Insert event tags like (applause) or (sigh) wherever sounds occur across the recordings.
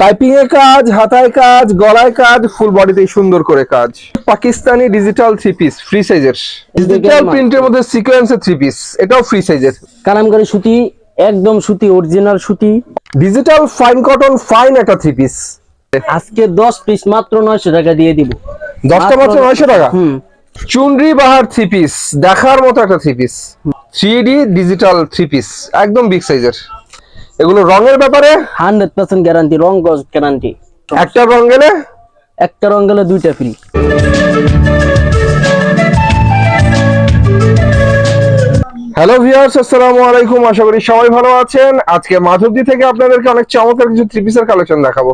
Piping এ কাজ হাতায় কাজ গলায় কাজ ফুল বডিতে সুন্দর করে কাজ। Pakistani digital three piece free সাইজের ডিজিটাল প্রিন্টের মধ্যে সিকোয়েন্সের থ্রি পিস এটাও ফ্রি সাইজের কালামকারী সুতি একদম সুতি অরিজিনাল সুতি। ডিজিটাল ফাইন কটন ফাইন একটা থ্রি পিস আজকে দশ পিস মাত্র নয়শো টাকা দিয়ে দিব। দশটা মাত্র নয়শো টাকা? হুম। চুনরি বাহার থ্রি পিস দেখার মতো একটা three piece three digital three piece একদম বিগ সাইজের এগুলো রঙের ব্যাপারে? হান্ড্রেড পার্সেন্ট গ্যারান্টি রং গজ গ্যারান্টি একটা রং গেলে? একটা রং গেলে দুইটা ফ্রি হ্যালো ভিউয়ার্স আসসালামু আলাইকুম। আশা করি সবাই ভালো আছেন। আজকে মাধবদী থেকে আপনাদেরকে অনেক চমৎকার কিছু থ্রি পিসের কালেকশন দেখাবো।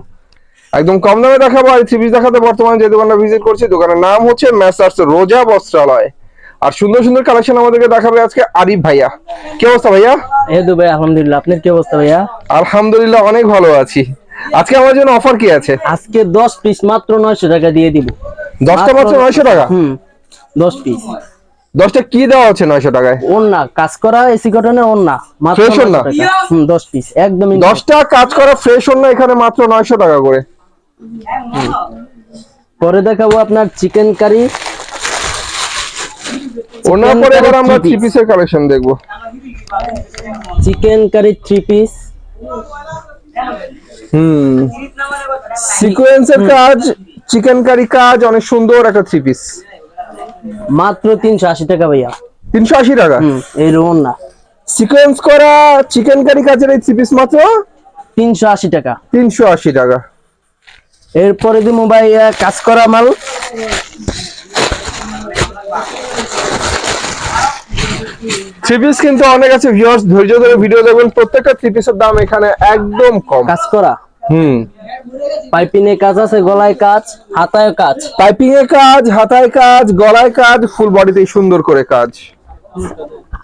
একদম কম দামে দেখাবো। আর থ্রি পিস দেখাতে বর্তমানে যে দোকানটা ভিজিট করছি দোকানের নাম হচ্ছে ম্যাসার্স রোজা বস্ত্রালয়। আর সুন্দর সুন্দর কালেকশন আমাদেরকে দেখাবে আজকে আরিফ ভাইয়া। কি অবস্থা ভাইয়া? এ দু ভাই আলহামদুলিল্লাহ। আপনার কি অবস্থা ভাইয়া? আলহামদুলিল্লাহ অনেক ভালো আছি। আজকে আমার জন্য অফার কি আছে? আজকে দশ পিস মাত্র নয়শো টাকা দিয়ে দিব। দশটা মাত্র নয়শো টাকা? হুম দশ পিস দশটা কি দেওয়া হচ্ছে নয়শো টাকায়? ওন্না কাজ করা এসি কটনের ওন্না মাত্র Fresh 900 টাকা। হুম দশ পিস একদম দশটা কাজ করা ফ্রেশ অন্য এখানে মাত্র নয়শো টাকা করে। পরে দেখাবো আপনার চিকেন কারি ওনার পরে এবার আমরা থ্রি পিসের কালেকশন দেখব। চিকেন কারি থ্রি পিস হুম। সিকোয়েন্সের কাজ চিকেন কারি কাজ অনেক সুন্দর একটা থ্রি পিস মাত্র তিনশো আশি টাকা ভাইয়া। তিনশো আশি টাকা? এই এই না। সিকোয়েন্স করা চিকেন কারি কাজের এই থ্রি পিস মাত্র? তিনশো আশি টাকা। তিনশো আশি টাকা। এরপরে ভাই আহ, কাজ করা মাল। থ্রি পিস কিন্তু অনেক আছে ভিউয়ার্স ধৈর্য ধরে ভিডিও দেখবেন প্রত্যেকটা থ্রি পিসের দাম এখানে একদম কম। কাজ করা? হুম। পাইপিনে কাজ আছে গলায় কাজ হাতায় কাজ? পাইপিং এ কাজ হাতায় কাজ গলায় কাজ ফুল বডিতে সুন্দর করে কাজ।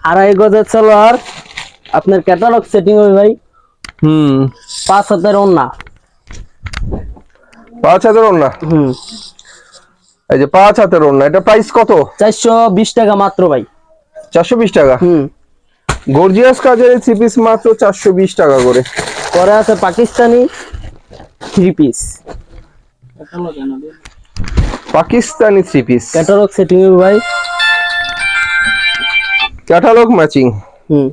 আড়াই গজের সালোয়ার আপনার ক্যাটালগ সেটিং হবে ভাই। হুম। পাঁচ হাতের ওন্না। পাঁচ হাজার ওড়না হুম। এই যে পাঁচ হাতের ওড়না এটা প্রাইস কত? চারশো বিশ টাকা মাত্র ভাই। চারশো বিশ টাকা। হুম। গর্জিয়াস কাজের থ্রি পিস মাত্র চারশো বিশ টাকা করে। পরে আছে Pakistani three piece Pakistani three piece catalogue setting হবে ভাই। ক্যাটালগ ম্যাচিং হুম।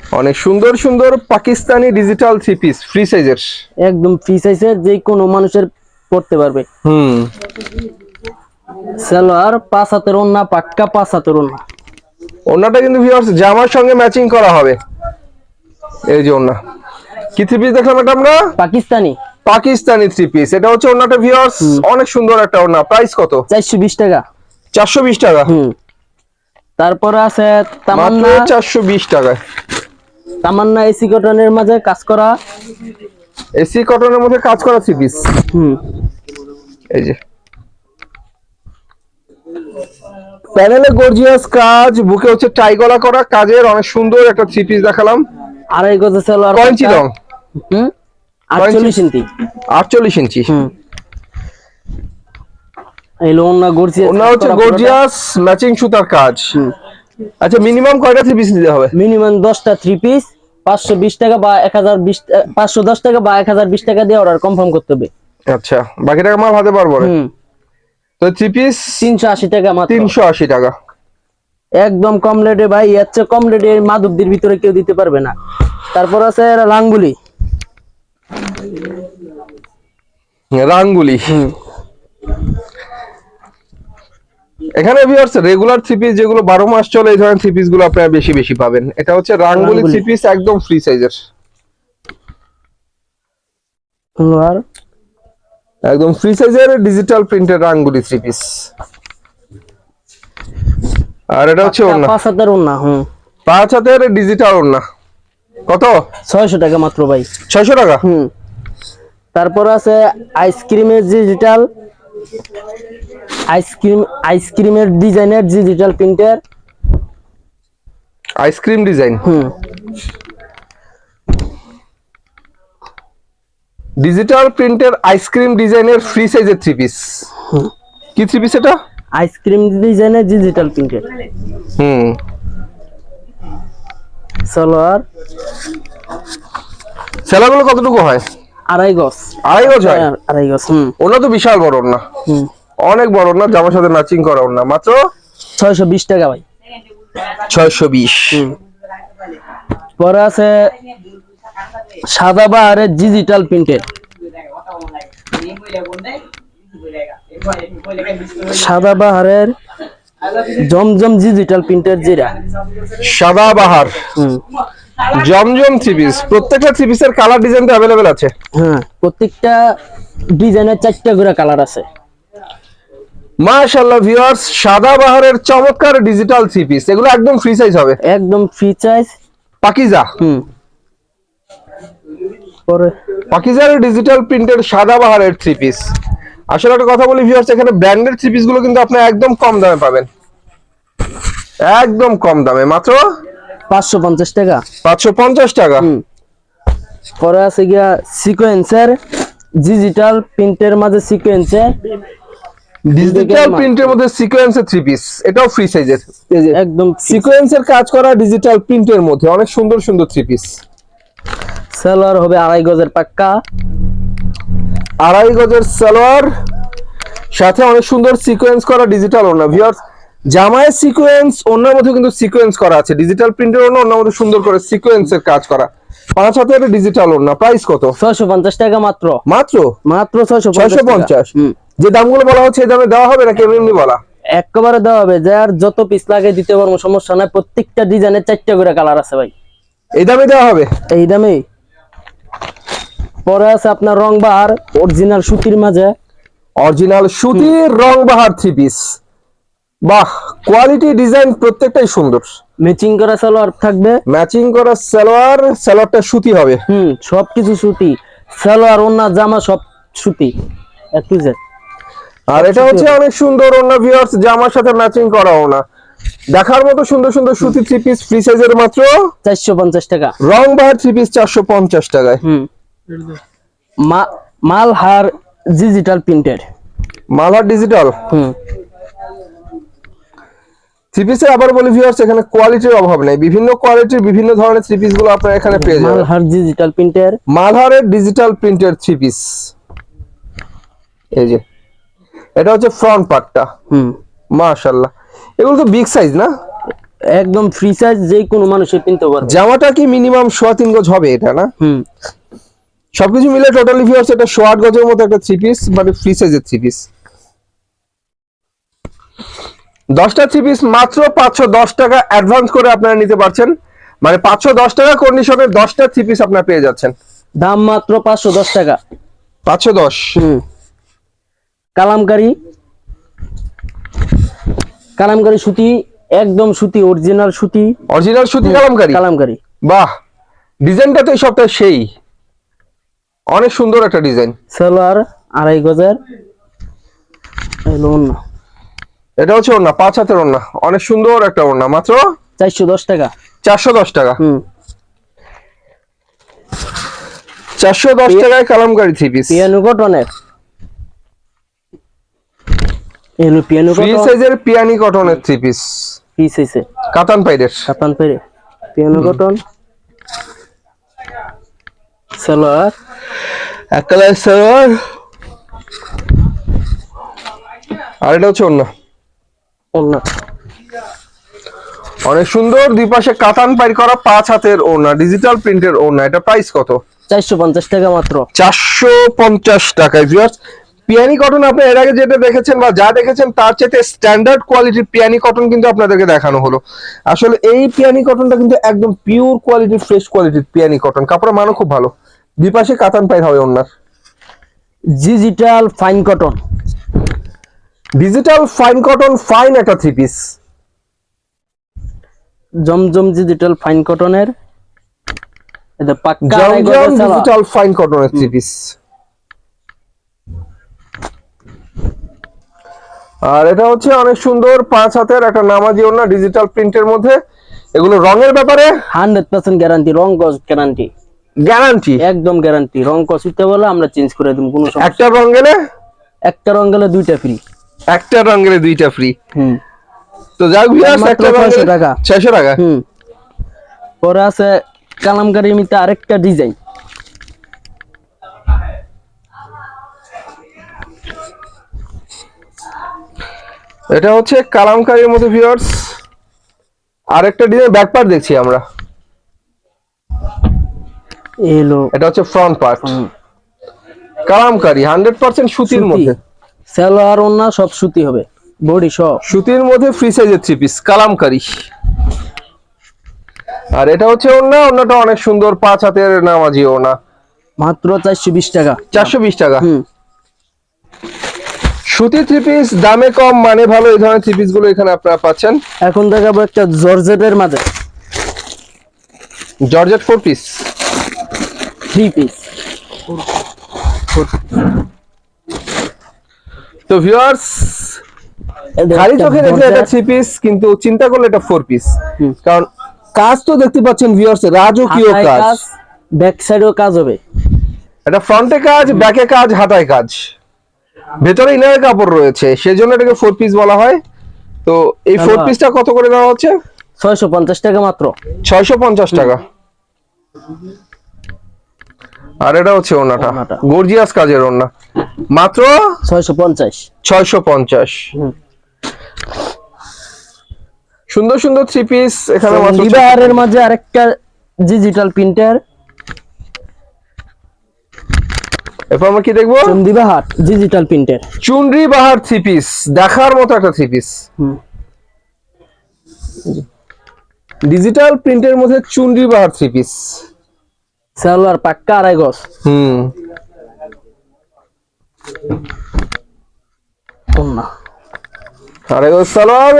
অনেক সুন্দর সুন্দর Pakistani digital three piece free সাইজের একদম ফ্রি সাইজের যে কোনো মানুষের পড়তে পারবে। হুম। সালোয়ার পাঁচ হাতের ওন্না পাক্কা পাঁচ হাতের ওন্না। ওনাটা কিন্তু ভিউয়ার্স জামার সঙ্গে ম্যাচিং করা হবে। এই যে ওনা কি থ্রি পিস দেখলাম এটা আমরা? পাকিস্তানি। পাকিস্তানি থ্রি পিস এটা হচ্ছে ওনাটা ভিউয়ার্স অনেক সুন্দর একটা ওনা প্রাইস কত? চারশো বিশ টাকা। চারশো বিশ টাকা? হুম। তারপরে আছে তামান্না। চারশো বিশ টাকায়। তামান্না এসি কটনের মাঝে কাজ করা। এসি কটনের মধ্যে কাজ করা থ্রি পিস হুম। এই যে। প্যানেলে গর্জিয়াস কাজ বুকে হচ্ছে টাই গলা করা কাজের অনেক সুন্দর একটা থ্রি পিস দেখালাম। আড়াই গজের সালোয়ার কয় ইঞ্চি। রং হুম? ইঞ্চি আটচল্লিশ ইঞ্চি হুম। এই লোনটা গর্জিয়াস ওনার হচ্ছে গর্জিয়াস ম্যাচিং সুতার কাজ। আচ্ছা মিনিমাম কয়টা থ্রি পিস দিতে হবে? মিনিমাম দশটা থ্রি পিস পাঁচশো বিশ টাকা বা এক হাজার বিশ পাঁচশো দশ টাকা বা এক হাজার বিশ টাকা দিয়ে অর্ডার কনফার্ম করতে হবে। আচ্ছা বাকি টাকা মাল হাতে পারব। হুম। তো থ্রি পিস তিনশো আশি টাকা মাত্র। তিনশো আশি টাকা। একদম কম রেটে ভাই এর চেয়ে কম রেটে মাধবদের ভিতরে কেউ দিতে পারবে না। তারপর আছে লাঙ্গুলি রাঙ্গুলি। এখানে ভিউয়ার্স রেগুলার থ্রি পিস যেগুলো বারো মাস চলে এই ধরনের থ্রি পিসগুলো আপনারা বেশি বেশি পাবেন। এটা হচ্ছে রাঙ্গুলি রাঙ্গুলি। থ্রি পিস একদম ফ্রি সাইজের আর? একদম ফ্রি সাইজের ডিজিটাল প্রিন্টের রাঙ্গুলি থ্রি পিস আর এটা হচ্ছে ওড়না। পাঁচ হাজার ওন্না হুম। পাঁচ হাতের ডিজিটাল ওড়না। কত? ছয়শো টাকা মাত্র ভাই। ছয়শো টাকা? হুম। তারপর আছে আইসক্রিমের ডিজিটাল আইসক্রিম আইসক্রিমের ডিজাইনের digital printer ice cream design হুম। ডিজিটাল প্রিন্টের আইসক্রিম ডিজাইনের ফ্রি সাইজের থ্রি পিস কি থ্রি পিস এটা আইসক্রিম ডিজাইনের ডিজিটাল প্রিন্টের হুম। সালোয়ার। সেলাগুলো কতটুকু হয়? আড়াই গজ। আড়াই গজ হয়? আড়াই গজ হুম। ওনা তো বিশাল বড় না হুম। অনেক বড় না জামার সাথে ম্যাচিং করা না মাত্র ছয়শো বিশ টাকা ভাই। ছয়শো বিশ। পরে আছে সাদা বাহারের ডিজিটাল প্রিন্টের সাদা বাহারের জমজম ডিজিটাল প্রিন্টের জিরা সাদা বাহার জমজম থ্রি পিস প্রত্যেকটা থ্রি পিসের কালার ডিজাইন তো অ্যাভেলেবেল আছে। হ্যাঁ প্রত্যেকটা ডিজাইনের চারটা করে কালার আছে। মাশাআল্লাহ ভিউয়ার্স সাদা বাহারের চমৎকার ডিজিটাল থ্রি পিস এগুলো একদম ফ্রি সাইজ হবে। একদম ফ্রি চাইজ পাকিজা। হুম। পরে পাকিজার ডিজিটাল প্রিন্টের সাদা বাহারের থ্রি পিস আসলে একটা কথা বলি ভিউয়ার্স এখানে ব্র্যান্ডেড থ্রি পিসগুলো কিন্তু আপনি একদম কম দামে পাবেন। একদম কম দামে। মাত্র পাঁচশো পঞ্চাশ টাকা। পাঁচশো পঞ্চাশ টাকা। হুম। পরে আছে গিয়া সিকোয়েন্সের ডিজিটাল প্রিন্টের মাঝে সিকোয়েন্সের ডিজিটাল প্রিন্টের মধ্যে সিকোয়েন্সের থ্রি পিস এটাও ফ্রি সাইজের একদম সিকোয়েন্সের কাজ করা ডিজিটাল প্রিন্টের মধ্যে। অনেক সুন্দর সুন্দর থ্রি পিস সালোয়ার হবে আড়াই গজের পাক্কা। আড়াই গজের সালোয়ার সাথে অনেক সুন্দর সিকোয়েন্স করা ডিজিটাল ওনা ভিউয়ার্স জামায় সিকোয়েন্স অন্যের মধ্যে কিন্তু সিকোয়েন্স করা আছে। ডিজিটাল প্রিন্টের ওনা অন্যের মধ্যে সুন্দর করে সিকোয়েন্সের কাজ করা। পাঁচ হাতের ডিজিটাল ওনা প্রাইস কত? ছয়শো পঞ্চাশ টাকা মাত্র। মাত্র? মাত্র ছয়শো ছয়শো পঞ্চাশ? হুম। যে দামগুলো বলা হচ্ছে এই দামে দেওয়া হবে নাকি এমনি এমনি বলা? একেবারে দেওয়া হবে। যার যত পিস লাগে দিতে পারব সমস্যা নাই। প্রত্যেকটা ডিজাইনের চারটা করে কালার আছে ভাই। এই দামে দেওয়া হবে? এই দামে। পরে আছে আপনার রং বাহার অরিজিনাল সুতির মাঝে। অরিজিনাল সুতির রং বাহার থ্রি পিস বাহ কোয়ালিটি ডিজাইন প্রত্যেকটাই সুন্দর। ম্যাচিং করা সালোয়ার থাকবে। ম্যাচিং করা সালোয়ার সালোয়ারটা সুতি হবে। হুম সবকিছু সুতি। সালোয়ার ওন্না জামা সব সুতি। এ টু জেড আর এটা হচ্ছে অনেক সুন্দর অন্য ভিউয়ার্স জামার সাথে ম্যাচিং করাও না। দেখার মতো সুন্দর সুন্দর সুতি থ্রি পিস ফ্রি সাইজের মাত্র চারশো পঞ্চাশ টাকা। রং বাহার থ্রি পিস চারশো পঞ্চাশ টাকায়। হুম। Malhar digital printed Malhar digital হুম। থ্রি পিসের আবার বলি ভিউয়ার্স এখানে কোয়ালিটির অভাব নেই। বিভিন্ন কোয়ালিটির বিভিন্ন ধরনের থ্রি পিসগুলো আপনারা এখানে পেয়ে যাবেন। মালহার ডিজিটাল প্রিন্টের মালহারের ডিজিটাল প্রিন্টের থ্রি পিস এই যে এটা হচ্ছে ফ্রন্ট পার্টটা হুম। মাশাল্লাহ এগুলো তো বিগ সাইজ না? একদম ফ্রি সাইজ যে কোনো মানুষে কিনতে পারবে। জামাটা কি মিনিমাম সোয়া তিন গজ হবে এটা না? হুম। সবকিছু মিলে টোটালি ভিউয়ার্স এটা সোয়া আট গজের মতো একটা থ্রি পিস মানে ফ্রি সাইজের থ্রি পিস দশটা থ্রি পিস মাত্র পাঁচশো দশ টাকা অ্যাডভান্স করে আপনারা নিতে পারছেন। মানে পাঁচশো দশ টাকা কন্ডিশনের দশটা থ্রি পিস আপনারা পেয়ে যাচ্ছেন। দাম মাত্র পাঁচশো দশ টাকা। পাঁচশো দশ। কালামকারি। কালামকারি সুতি একদম সুতি অরিজিনাল সুতি। অরিজিনাল সুতি কালামকারি? কালামকারি। বাহ! ডিজাইনটা তো এই সবটা সেই। অনেক সুন্দর একটা ডিজাইন। সালোয়ার আড়াই গজের। এলো এটা হচ্ছে ওড়না পাঁচ হাতের ওড়না। অনেক সুন্দর একটা ওড়না। মাত্র চারশো দশ টাকা। চারশো দশ টাকা। হুম। চারশো দশ টাকায় কালামকারি থ্রি পিস পিয়ানো কটনের। এলো পিয়ানো ফ্রি সাইজের পিয়ানি কটনের থ্রি পিস পিস হয়েছে কাতান পাইডের কাতান পেরে পিয়ানো কটন। সালোয়ার। এক কালার সালোয়ার। আর এটা হচ্ছে অন্য অন্য অনেক সুন্দর দুই পাশে কাতান পাই করা পাঁচ হাতের ওড়না ডিজিটাল প্রিন্টের ওড়না। এটা প্রাইস কত? চারশো পঞ্চাশ টাকা মাত্র। চারশো পঞ্চাশ টাকায় ভিউয়ার্স পিয়ানি কটন আপনি এর আগে যেটা দেখেছেন বা যা দেখেছেন তার চেয়ে স্ট্যান্ডার্ড কোয়ালিটির পিয়ানি কটন কিন্তু আপনাদেরকে দেখানো হলো। আসলে এই পিয়ানি কটনটা কিন্তু একদম পিওর কোয়ালিটির ফ্রেশ কোয়ালিটির পিয়ানি কটন কাপড়ের মানও খুব ভালো। দুই পাশে কাতান পাই হবে ওনার। Digital fine cotton digital fine cotton fine একটা three piece Zamzam digital fine কটনের এটা পাক্কা জমজম ডিজিটাল ফাইন কটনের থ্রি পিস আর এটা হচ্ছে অনেক সুন্দর পাঁচ হাতের একটা নামাজি ওড়না ডিজিটাল প্রিন্টের মধ্যে। এগুলো রঙের ব্যাপারে। হান্ড্রেড পার্সেন্ট গ্যারান্টি রং গ্যারান্টি গ্যারান্টি একদম গ্যারান্টি রং কষিতে বলে আমরা চেঞ্জ করে দিব কোনো সমস্যা একটা রং গেলে? একটা রং গেলে দুইটা ফ্রি একটা রং গেলে দুইটা ফ্রি হুম। তো যাক ভিউয়ার্স একটা রং 600 টাকা। 600 টাকা। হুম। পরে আছে কালামকারী মিতে আরেকটা ডিজাইন এটা হচ্ছে কালামকারীর মতো ভিউয়ার্স। আরেকটা ডিজাইন ব্যাকপার দেখছি আমরা। এলো। এটা হচ্ছে front part Kalamkari hundred percent সুতির মধ্যে। সালোয়ার ওন্না সব সুতি হবে। বডি সব। সুতির মধ্যে ফ্রি সাইজের থ্রি পিস কালামকারী। আর এটা হচ্ছে ওনা ওনাটা অনেক সুন্দর পাঁচ হাতের নামাজি ওনা মাত্র চারশো বিশ টাকা। চারশো বিশ টাকা। হুম। সুতি থ্রি পিস দামে কম মানে ভালো এই ধরনের থ্রি পিসগুলো এখানে আপনারা পাচ্ছেন। এখন দেখাবো একটা জর্জেটের মাঝে georgette four piece three piece তো ভিউয়ার্স খালি চোখে দেখলে এটা থ্রি পিস কিন্তু চিন্তা করলে এটা ফোর পিস কারণ কাজ তো দেখতে পাচ্ছেন ভিউয়ার্স রাজকীয় কাজ। ব্যাক সাইডেও কাজ হবে। এটা ফ্রন্টে কাজ ব্যাকে কাজ হাতায় কাজ। ভেতরে ইনারের কাপড় রয়েছে সেজন্য এটাকে ফোর পিস বলা হয়। তো এই ফোর আবার- পিসটা কত করে দেওয়া হচ্ছে? ছয়শো পঞ্চাশ টাকা মাত্র। ছয়শো পঞ্চাশ টাকা। আর এটা হচ্ছে ওনাটা। গর্জিয়াস কাজের ওনা। মাত্র ছয়শো পঞ্চাশ। ছয়শো পঞ্চাশ। হুম। সুন্দর সুন্দর থ্রি পিস এখানে বিবাহের মাঝে আরেকটা ডিজিটাল প্রিন্টার এরপর আমরা কি দেখব? চন্দিবাহার digital printer Chunri Bahar three piece দেখার মতো একটা থ্রি পিস ডিজিটাল প্রিন্টের মধ্যে চুনরি বাহার থ্রি পিস সালোয়ার পাক্কা আড়াই গজ। হুম।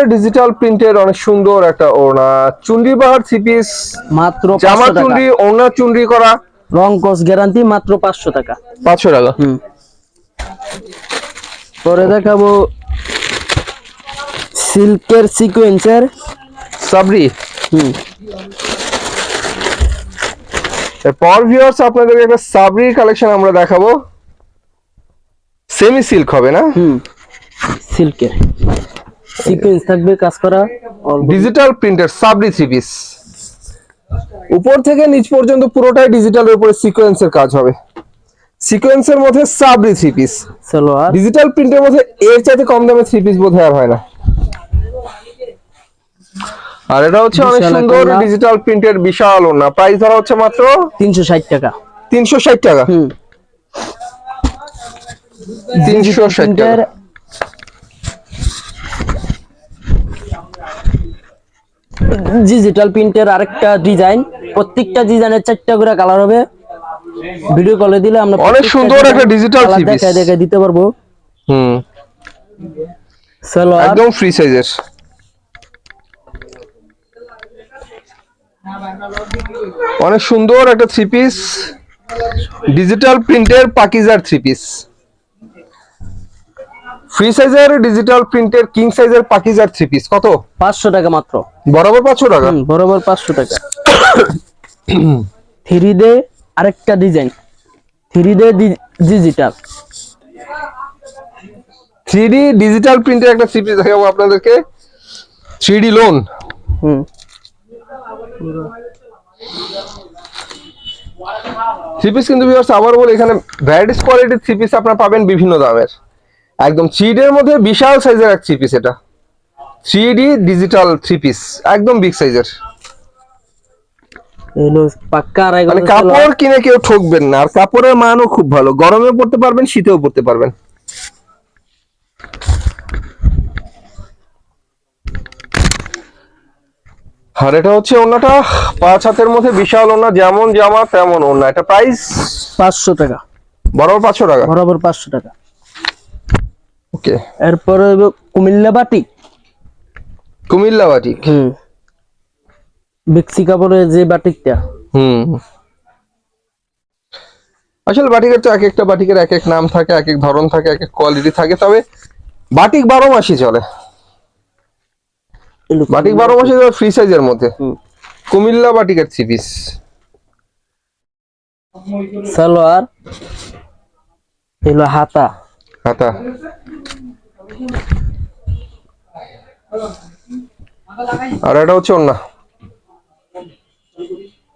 ডিজিটাল প্রিন্টের অনেক সুন্দর একটা ওড়না। চুনরি বাহার থ্রি পিস মাত্র জামা 500 টাকা। চুনরি ওড়না চুনরি করা। রং কস গ্যারান্টি মাত্র পাঁচশো টাকা। পাঁচশো টাকা। হুম। পরে দেখাবো সিল্কের সিকোয়েন্সের সাবরি। এরপর ভিউয়ার্স আপনাদের একটা সাবরির কালেকশন আমরা দেখাবো। সেমি সিল্ক হবে না? হুম। সিল্কের। সিকোয়েন্স থাকবে কাজ করা ডিজিটাল প্রিন্টের সাবরি থ্রি পিস উপর থেকে নিচ পর্যন্ত পুরোটাই ডিজিটালের উপরে সিকোয়েন্সের কাজ হবে। সিকোয়েন্সের মধ্যে সাবরি থ্রি পিস ডিজিটাল প্রিন্টের মধ্যে এর চাইতে কম দামে থ্রি পিস বোধহয় আর হয় না। আর এটা হচ্ছে অনেক সুন্দর। ডিজিটাল প্রিন্টের বিশাল ওনা প্রাইস ধরা হচ্ছে মাত্র তিনশো ষাট টাকা। তিনশো ষাট টাকা। হুম। তিনশো ষাট টাকা। প্রিন্টার ডিজিটাল প্রিন্টের আরেকটা ডিজাইন প্রত্যেকটা ডিজাইনের চারটা করে কালার হবে। ভিডিও কলে দিলে আমরা অনেক সুন্দর একটা ডিজিটাল দেখায় দেখায় দিতে পারব। হুম। একদম ফ্রি সাইজের অনেক সুন্দর একটা থ্রি পিস ডিজিটাল প্রিন্টের পাকিজার থ্রি পিস ফ্রি সাইজের ডিজিটাল প্রিন্টের কিং সাইজের পাকিজার থ্রি পিস কত? পাঁচশো টাকা মাত্র। বরাবর পাঁচশো টাকা? বরাবর পাঁচশো টাকা। (coughs) থ্রি ডে আরেকটা design three D digital three D digital প্রিন্টের একটা থ্রি পিস দেখাবো আপনাদেরকে। থ্রি ডি লোন হুম। থ্রি পিস কিন্তু ভিউয়ার্স আবার বলে এখানে ভ্যারাইটিস কোয়ালিটির থ্রি পিস আপনারা পাবেন বিভিন্ন দামের। একদম মধ্যে বিশাল সাইজের এক থ্রি পিস এটা। Three D digital three piece একদম বিগ সাইজের মানে কাপড় কিনে কেউ ঠকবেন না আর কাপড়ের মানও খুব ভালো। গরমে পড়তে পারবেন শীতেও পড়তে পারবেন। আর এটা হচ্ছে ওনাটা পাঁচ হাতের মধ্যে বিশাল ওনা যেমন জামা তেমন ওনা এটা প্রাইস পাঁচশো টাকা। বরাবর পাঁচশো টাকা? বরাবর পাঁচশো টাকা। ওকে এরপরে কুমিল্লা বাটি। কুমিল্লা বাটিক হুম। বেক্সি কাপড়ের যে বাটিকটা। হুম। আসলে বাটিকের তো এক একটা বাটিকের এক এক নাম থাকে এক এক ধরন থাকে এক এক কোয়ালিটি থাকে তবে বাটিক বারো মাসই চলে। বাটিক বারো মাসে ফ্রি সাইজের মধ্যে। কুমিল্লা বাটিকের থ্রি পিস সালোয়ার এলো হাতা। হাতা। আর এটা হচ্ছে ওন্না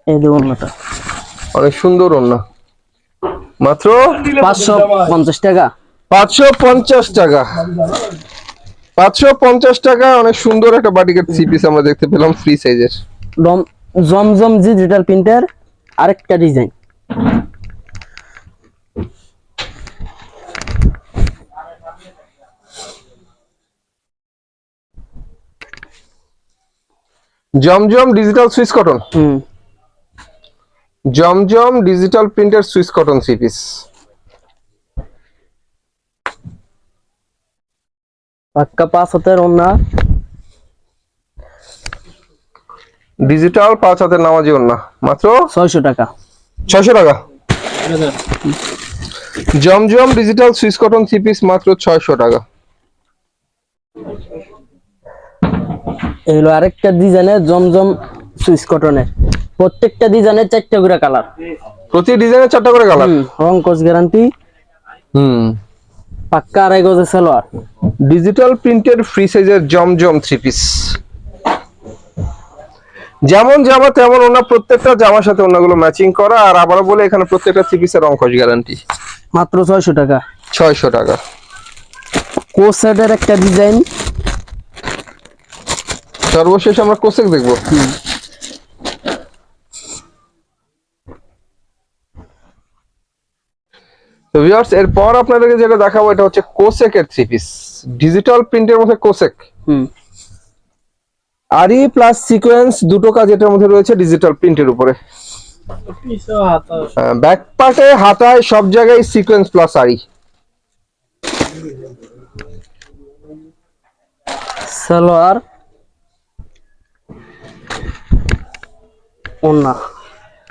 এই যে অনেক সুন্দর ওন্না মাত্র পাঁচশো পঞ্চাশ টাকা। পাঁচশো পঞ্চাশ টাকা। পাঁচশো পঞ্চাশ টাকা অনেক সুন্দর একটা বাটিকের থ্রি পিস আমরা দেখতে পেলাম ফ্রি সাইজের জমজম ডিজিটাল প্রিন্টের আরেকটা design Zamzam digital Swiss cotton Zamzam digital প্রিন্টের সুইস কটন থ্রি পিস পাক্কা পাঁচ হাতের ওনা ডিজিটাল পাঁচ হাতের নামাজি না মাত্র? ছয়শো টাকা। ছয়শো টাকা। Zamzam digital Swiss cotton three piece মাত্র ছয়শো টাকা। এই হলো আরেকটা ডিজাইনের জমজম সুইচ কটনের প্রত্যেকটা ডিজাইনের চারটা করে কালার প্রতি ডিজাইনের চারটা করে কালার রং কোচ গ্যারান্টি হুম। পাক্কা আড়াই গজের সালোয়ার। ডিজিটাল প্রিন্টেড ফ্রি সাইজের জমজম থ্রি পিস যেমন জামা তেমন ওনা প্রত্যেকটা জামার সাথে ওনাগুলো ম্যাচিং করা। আর আবারও বলে এখানে প্রত্যেকটা থ্রি পিসের অঙ্কশ গ্যারান্টি মাত্র ছয়শো টাকা। ছয়শো টাকা। কোচ সেটের একটা ডিজাইন সর্বশেষ আমরা কোসেক দেখব। তো ভিউয়ার্স এরপর আপনাদেরকে যেটা দেখাবো এটা হচ্ছে কোসেকের থ্রি পিস ডিজিটাল প্রিন্টের মধ্যে কোসেক। হুম। আরি প্লাস সিকোয়েন্স দুটো কাজ এটার মধ্যে রয়েছে ডিজিটাল প্রিন্টের উপরে। ব্যাক পার্টে হাতায় সব জায়গায় সিকোয়েন্স প্লাস আরি সালোয়ার ওন্না।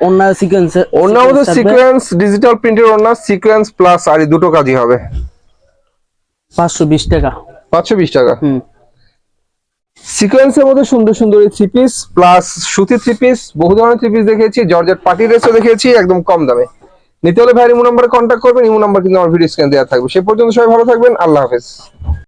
ওন্না সিকোয়েন্স অন্য মধ্যে সিকোয়েন্স ডিজিটাল প্রিন্টের অন্য সিকোয়েন্স প্লাস আরি দুটো কাজই হবে। পাঁচশো বিশ টাকা। পাঁচশো বিশ টাকা। হুম। সিকোয়েন্সের মধ্যে সুন্দর সুন্দর থ্রি পিস প্লাস সুতি থ্রি পিস বহু ধরনের থ্রি পিস দেখিয়েছি জর্জেট পার্টি ড্রেসও দেখিয়েছি একদম কম দামে। নিতে হলে ভাই ইমো নাম্বারে কন্ট্যাক্ট করবেন ইমো নাম্বার কিন্তু আমার ভিডিও স্ক্যান দেওয়া থাকবে। সে পর্যন্ত সবাই ভালো থাকবেন আল্লাহ হাফেজ।